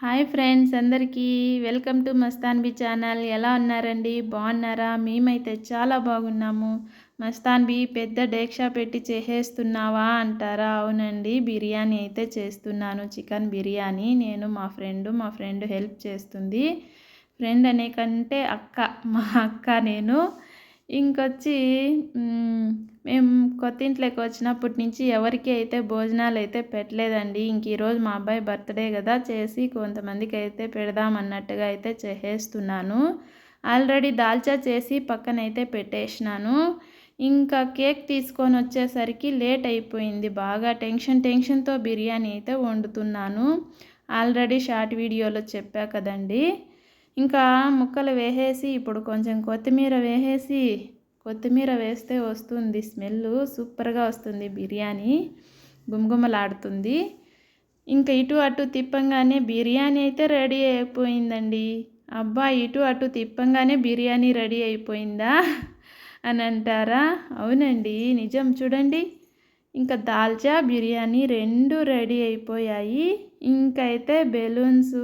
Hi friends అందరికీ welcome to Mastanbi channel. ఎలా ఉన్నారండి? బాగున్నారా? మేమైతే చాలా బాగున్నాము. మస్తాన్బి పెద్ద డేక్షా పెట్టి చేసేస్తున్నావా అంటారా? అవునండి బిర్యానీ అయితే చేస్తున్నాను. చికెన్ బిర్యానీ నేను మా ఫ్రెండ్ మా ఫ్రెండ్ హెల్ప్ చేస్తుంది. ఫ్రెండ్ అనే కంటే అక్క మా అక్క నేను ఇంకొచ్చి మేము కొత్త ఇంట్లోకి వచ్చినప్పటి నుంచి ఎవరికి అయితే భోజనాలు అయితే పెట్టలేదండి. ఇంక ఈరోజు మా అబ్బాయి బర్త్డే కదా చేసి కొంతమందికి అయితే పెడదామన్నట్టుగా అయితే చేసేస్తున్నాను ఆల్రెడీ దాల్చా చేసి పక్కన అయితే పెట్టేసినాను. ఇంకా కేక్ తీసుకొని వచ్చేసరికి లేట్ అయిపోయింది. బాగా టెన్షన్ టెన్షన్తో బిర్యానీ అయితే వండుతున్నాను. ఆల్రెడీ షార్ట్ వీడియోలో చెప్పా కదండీ. ఇంకా ముక్కలు వేసేసి ఇప్పుడు కొంచెం కొత్తిమీర వేసేసి కొత్తిమీర వేస్తే వస్తుంది స్మెల్ సూపర్గా వస్తుంది బిర్యానీ గుమగుమలాడుతుంది. ఇంకా ఇటు అటు తిప్పంగానే బిర్యానీ అయితే రెడీ అయిపోయిందండి. అబ్బా ఇటు అటు తిప్పంగానే బిర్యానీ రెడీ అయిపోయిందా? అని అంటారా? అవునండి నిజం చూడండి. ఇంకా దాల్చా బిర్యానీ రెండు రెడీ అయిపోయాయి. ఇంకైతే బెలూన్స్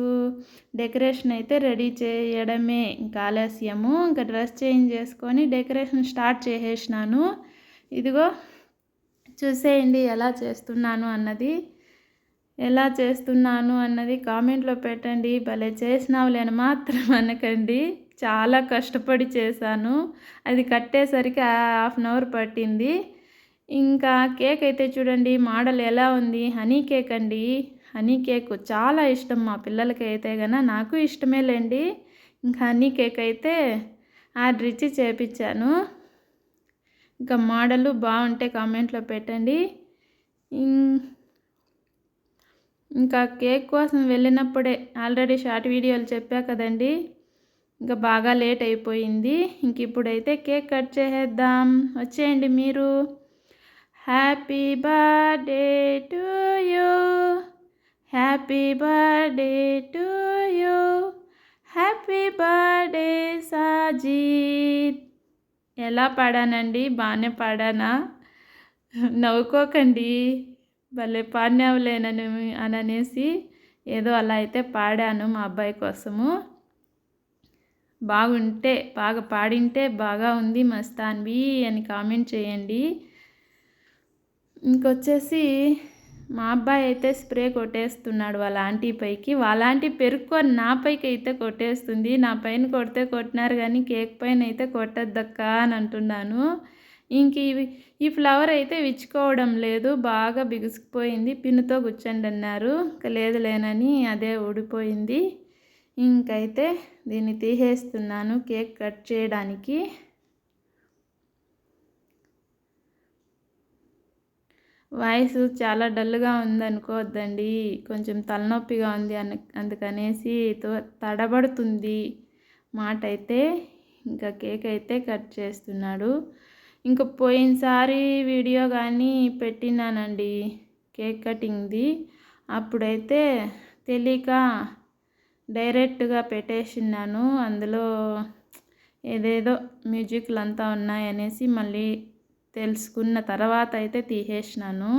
డెకరేషన్ అయితే రెడీ చేయడమే. ఇంకా ఆలస్యము. ఇంకా డ్రెస్ చేంజ్ చేసుకొని డెకరేషన్ స్టార్ట్ చేసేసినాను. ఇదిగో చూసేయండి ఎలా చేస్తున్నాను అన్నది. ఎలా చేస్తున్నాను అన్నది కామెంట్లో పెట్టండి. భలే చేసినావులేని మాత్రం అనకండి. చాలా కష్టపడి చేశాను. అది కట్టేసరికి హాఫ్ అన్ అవర్ పట్టింది. ఇంకా కేక్ అయితే చూడండి మోడల్ ఎలా ఉంది? హనీ కేక్ అండి. హనీ కేక్ చాలా ఇష్టం మా పిల్లలకి అయితే గన నాకు ఇష్టమే లేండి. ఇంకా హనీ కేక్ అయితే ఆర్డర్ ఇచ్చి చేపించాను ఇంకా మోడలు బాగుంటే కామెంట్లో పెట్టండి. ఇంకా కేక్ కోసం వెళ్ళినప్పుడే ఆల్రెడీ షార్ట్ వీడియోలు చెప్పా కదండి. ఇంకా బాగా లేట్ అయిపోయింది. ఇంక ఇప్పుడైతే కేక్ కట్ చేసేద్దాం. వచ్చేయండి మీరు. Happy birthday to you happy birthday to you happy birthday Sajid ఎలా పాడానండి? బాగానే పాడానా? నవ్వుకోకండి. భలే పాడినవ్వలేనని అని అనేసి ఏదో అలా అయితే పాడాను మా అబ్బాయి కోసము. బాగుంటే బాగా పాడింటే బాగా ఉంది మస్తాన్వి అని కామెంట్ చేయండి. ఇంకొచ్చేసి మా అబ్బాయి అయితే స్ప్రే కొట్టేస్తున్నాడు వాళ్ళ ఆంటీ పైకి. వాళ్ళ ఆంటీ పెరుక్కొని నా పైకి అయితే కొట్టేస్తుంది. నా పైన కొడితే కొట్టినారు కానీ కేక్ పైన అయితే కొట్టద్దక్కా అని అంటున్నాను. ఇంక ఇవి ఈ ఫ్లవర్ అయితే విచ్చుకోవడం లేదు. బాగా బిగుసుకుపోయింది. పిన్నుతో కూర్చోండి అన్నారు. ఇంకా లేదు లేనని అదే ఊడిపోయింది. ఇంకైతే దీన్ని తీసేస్తున్నాను కేక్ కట్ చేయడానికి. వాయిస్ చాలా డల్గా ఉందనుకోవద్దండి. కొంచెం తలనొప్పిగా ఉంది అన అందుకనేసి తో- తడబడుతుంది. మాట అయితే ఇంకా కేక్ అయితే కట్ చేస్తున్నాడు. ఇంకా పోయినసారి వీడియో కానీ పెట్టినానండి కేక్ కటింగ్ది. అప్పుడైతే తెలియక డైరెక్ట్గా పెట్టేసినాను అందులో ఏదేదో మ్యూజిక్లు అంతా ఉన్నాయనేసి మళ్ళీ తెలుసుకున్న తర్వాత అయితే తీసేసినాను.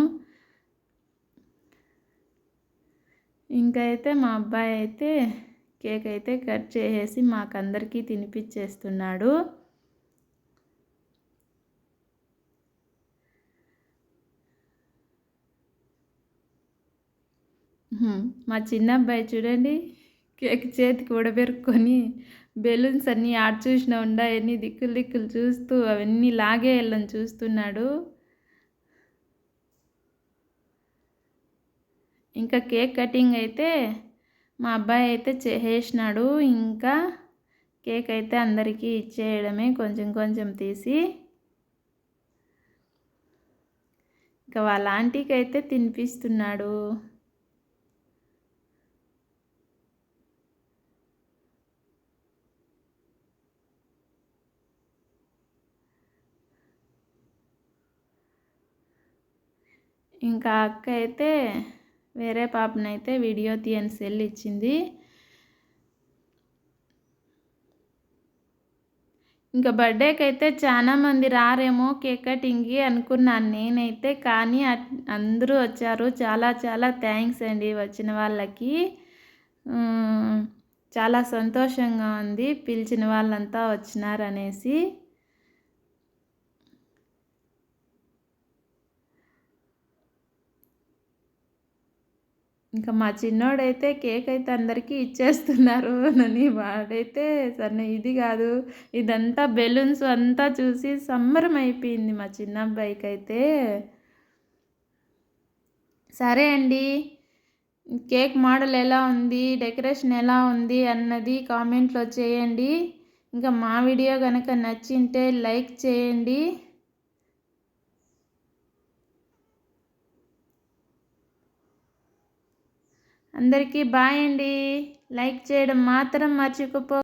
ఇంకైతే మా అబ్బాయి అయితే కేక్ అయితే కట్ చేసేసి మాకందరికీ తినిపించేస్తున్నాడు మా చిన్న అబ్బాయి చూడండి కేక్ చేతికి ఉడబెరుక్కొని బెలూన్స్ అన్నీ ఆడ చూసిన ఎన్ని దిక్కులు దిక్కులు చూస్తూ అవన్నీ లాగే వెళ్ళని చూస్తున్నాడు. ఇంకా కేక్ కటింగ్ అయితే మా అబ్బాయి అయితే చేసినాడు. ఇంకా కేక్ అయితే అందరికీ ఇచ్చేయడమే కొంచెం కొంచెం తీసి. ఇంకా వాళ్ళ ఆంటీకి అయితే తినిపిస్తున్నాడు. ఇంకా అక్క అయితే వేరే పాపనైతే వీడియో తీయని సెల్ ఇచ్చింది. ఇంకా బర్త్డేకి అయితే చాలా మంది రారేమో కేక్ కటింగ్కి అనుకున్నాను నేనైతే కానీ అందరూ వచ్చారు. చాలా చాలా థ్యాంక్స్ అండి వచ్చిన వాళ్ళకి. చాలా సంతోషంగా ఉంది పిలిచిన వాళ్ళంతా వచ్చినారనేసి. ఇంకా మా చిన్నోడైతే కేక్ అయితే అందరికీ ఇచ్చేస్తున్నారు. అని వాడైతే సరే ఇది కాదు ఇదంతా బెలూన్స్ అంతా చూసి సంబరం అయిపోయింది మా చిన్న అబ్బాయికి అయితే సరే అండి కేక్ మోడల్ ఎలా ఉంది డెకరేషన్ ఎలా ఉంది అన్నది కామెంట్లో చేయండి. ఇంకా మా వీడియో కనుక నచ్చింటే లైక్ చేయండి. అందరికీ బాయ్ అండి. లైక్ చేయడం మాత్రం మర్చిపోపో